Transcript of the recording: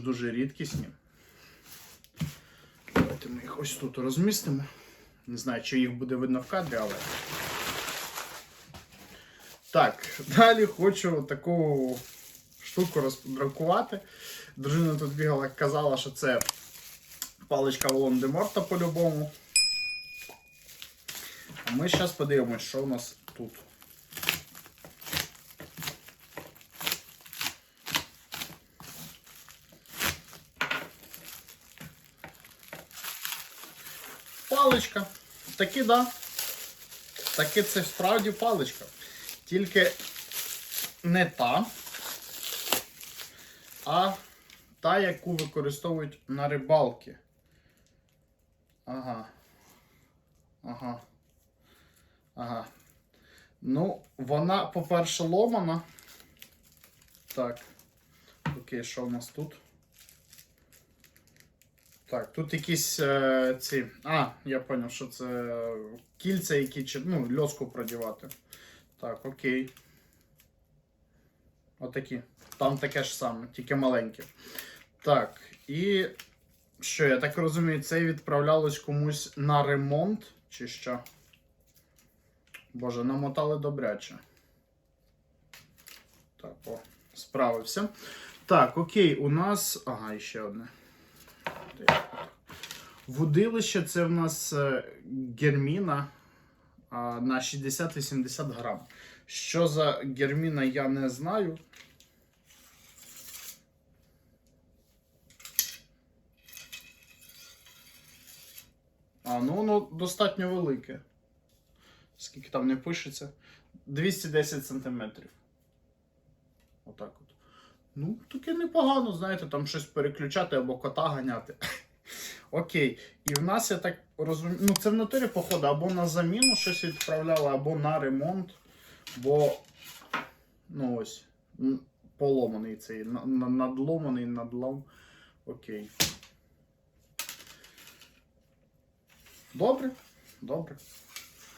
дуже-дуже рідкісні. Давайте ми їх ось тут розмістимо. Не знаю, чи їх буде видно в кадрі, але. Так, далі хочу таку штуку роздракувати. Дружина тут бігала, казала, що це паличка Волон де Морта по-любому. А ми зараз подивимось, що у нас тут. Паличка. Таки, да. Таки це справді паличка. Тільки не та, а та, яку використовують на рибалки. Ага. Ага. Ага. Ну, вона, по-перше, ломана. Так. Окей, що у нас тут? Так, тут якісь е, ці. А, я зрозумів, що це кільця, які чи- ну, льоску продівати. Так, окей. Отакі. Там таке ж саме, тільки маленьке. Так, і що, я так розумію, це відправлялось комусь на ремонт, чи що? Боже, намотали добряче. Так, о, справився. Так, окей, у нас. Ага, і ще одне. Вудилище це в нас е, герміна на 60-80 грам. Що за герміна, я не знаю. А, ну воно достатньо велике. Скільки там не пишеться? 210 сантиметрів. Отак от. Ну, таке непогано, знаєте, там щось переключати або кота ганяти. Окей. І в нас, я так розумію, ну це в натурі, походу, або на заміну щось відправляли, або на ремонт. Бо, ну ось, поломаний цей, на- на- надломаний, надлом. Окей. Добре, добре.